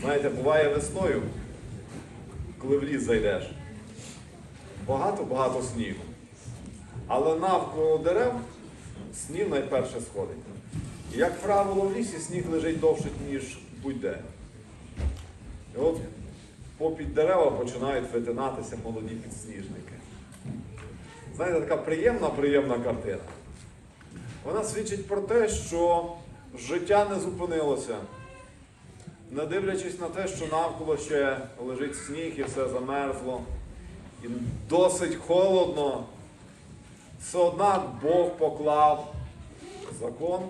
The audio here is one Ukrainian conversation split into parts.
Знаєте, буває весною, коли в ліс зайдеш, багато-багато снігу. Але навколо дерев сніг найперше сходить. Як правило, в лісі сніг лежить довше, ніж будь-де. І от попід дерева починають витинатися молоді підсніжники. Знаєте, така приємна, приємна картина. Вона свідчить про те, що життя не зупинилося. Не дивлячись на те, що навколо ще лежить сніг і все замерзло, і досить холодно, все однак Бог поклав закон,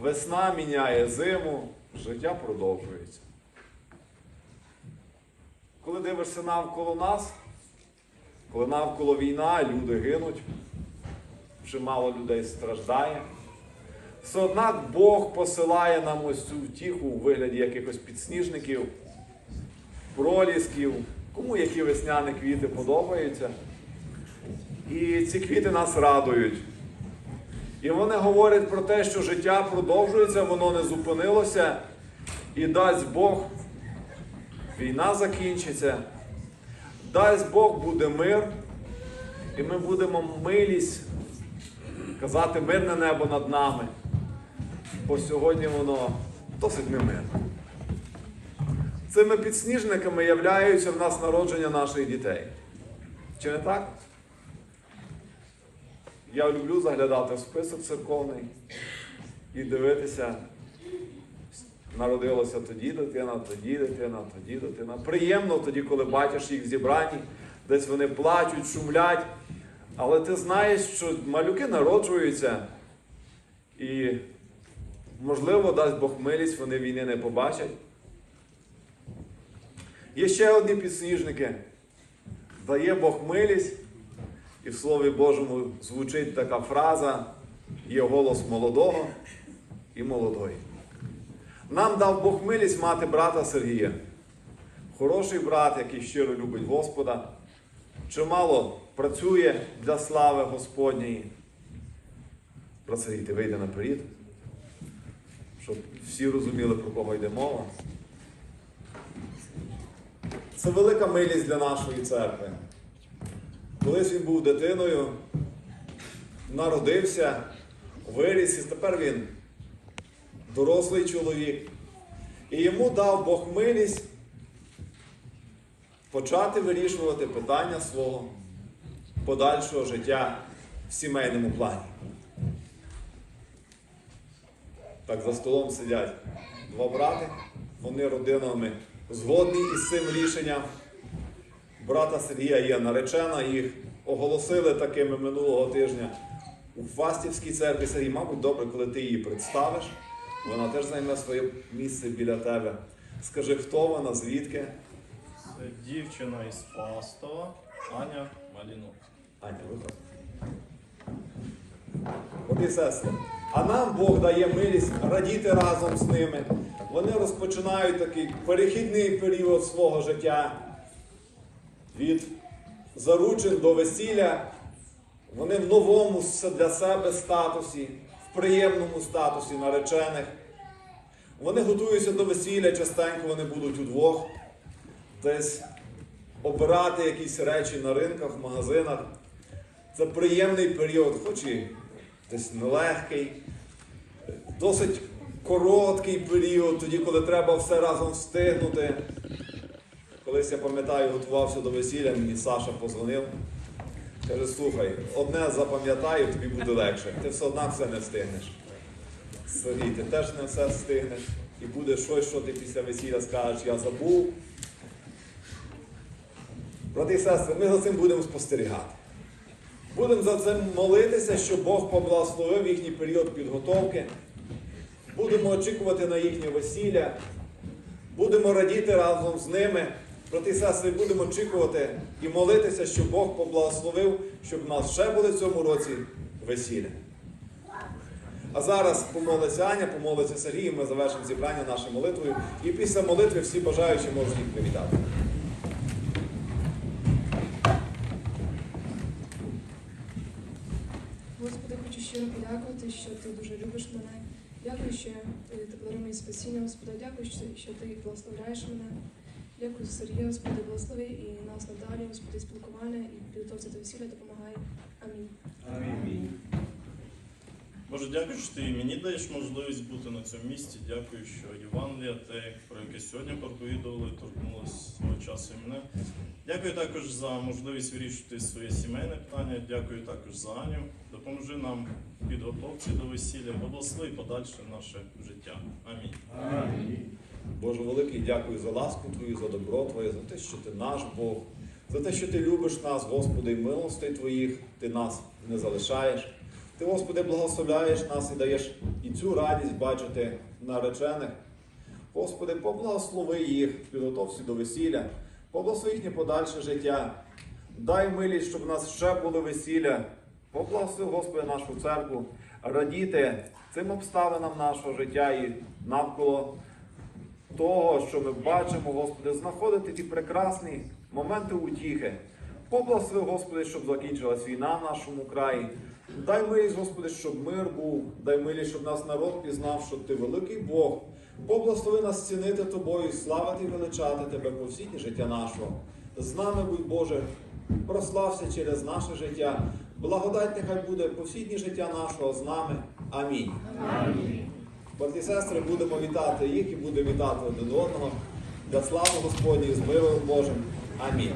весна міняє зиму, життя продовжується. Коли дивишся навколо нас, коли навколо війна, люди гинуть, чимало людей страждає. Все однак Бог посилає нам ось цю втіху у вигляді якихось підсніжників, пролісків, кому які весняні квіти подобаються. І ці квіти нас радують. І вони говорять про те, що життя продовжується, воно не зупинилося, і дасть Бог, війна закінчиться, дасть Бог буде мир, і ми будемо милість казати мирне небо над нами. Бо сьогодні воно досить немирне. Цими підсніжниками являються в нас народження наших дітей. Чи не так? Я люблю заглядати в список церковний і дивитися, народилася тоді дитина, тоді дитина, тоді дитина. Приємно тоді, коли бачиш їх зібрані, десь вони плачуть, шумлять. Але ти знаєш, що малюки народжуються, і, можливо, дасть Бог милість, вони війни не побачать. Є ще одні підсніжники. Дає Бог милість, і в Слові Божому звучить така фраза, є голос молодого і молодої. Нам дав Бог милість мати брата Сергія. Хороший брат, який щиро любить Господа, чимало працює для слави Господньої. Брат Сергій, ти вийде наперед, щоб всі розуміли, про кого йде мова. Це велика милість для нашої церкви. Колись він був дитиною, народився, виріс, і тепер він дорослий чоловік. І йому дав Бог милість почати вирішувати питання свого подальшого життя в сімейному плані. Так за столом сидять два брати, вони родинами згодні із цим рішенням. Брата Сергія є наречена, їх оголосили такими минулого тижня у Фастівській церкві. Сергій, мабуть, добре, коли ти її представиш. Вона теж займе своє місце біля тебе. Скажи, хто вона, звідки? Дівчина із Фастова, Аня Малінук. Аня, виходь. От і сестри. А нам Бог дає милість радіти разом з ними. Вони розпочинають такий перехідний період свого життя від заручин до весілля. Вони в новому для себе статусі, в приємному статусі наречених. Вони готуються до весілля, частенько вони будуть удвох, десь обирати якісь речі на ринках, в магазинах. Це приємний період, хоч і десь нелегкий, досить короткий період, тоді, коли треба все разом встигнути. Колись я пам'ятаю, готувався до весілля, мені Саша позвонив. Каже, слухай, одне запам'ятаю, тобі буде легше. Ти все одно все не встигнеш. Сергій, ти теж не все встигнеш. І буде щось, що ти після весілля скажеш, я забув. Брати і сестри, ми за цим будемо спостерігати. Будемо за цим молитися, щоб Бог поблагословив їхній період підготовки. Будемо очікувати на їхнє весілля. Будемо радіти разом з ними. Брати і сестри, будемо очікувати і молитися, щоб Бог поблагословив, щоб у нас ще були в цьому році весілля. А зараз помолиться Аня, помолиться Сергій, ми завершимо зібрання нашою молитвою. І після молитви всі бажаючі можуть їх привітати. Подякувати, що ти дуже любиш мене Дякую, що ти подарує мені спасіння, Господи. Дякую, що, ти благословляєш мене. Дякую, Сергію, Господи, благослови і нас надалі, Господи, спілкування і підготовці до весілля допомагай. Амінь. Боже, дякую, що ти мені даєш можливість бути на цьому місці. Дякую, що Євангелія, те, про яке сьогодні проповідували, торкнулося свого часу і мене. Дякую також за можливість вирішити своє сімейне питання. Дякую також за Аню. Допоможи нам підготовці до весілля, благослови подальше наше життя. Амінь. Боже великий, дякую за ласку Твою, за добро Твоє, за те, що Ти наш Бог, за те, що Ти любиш нас, Господи, і милостей Твоїх, Ти нас не залишаєш. Ти, Господи, благословляєш нас і даєш і цю радість бачити наречених. Господи, поблагослови їх в підготовці до весілля, поблагослови їхнє подальше життя. Дай милість, щоб у нас ще були весілля. Поблагослови, Господи, нашу церкву, радіти цим обставинам нашого життя і навколо того, що ми бачимо, Господи, знаходити ті прекрасні моменти утіхи. Поблагослови, Господи, щоб закінчилась війна в нашому краї. Дай милість, Господи, щоб мир був, дай милість, щоб нас народ пізнав, що Ти великий Бог. Поблагослови нас цінити Тобою, славити і величати Тебе по всі дні життя нашого. З нами будь Боже, прослався через наше життя. Благодать нехай буде по всі дні життя нашого з нами. Амінь. Брати і сестри, будемо вітати їх і будемо вітати один одного. Для слави Господньої з миром Божим. Амінь.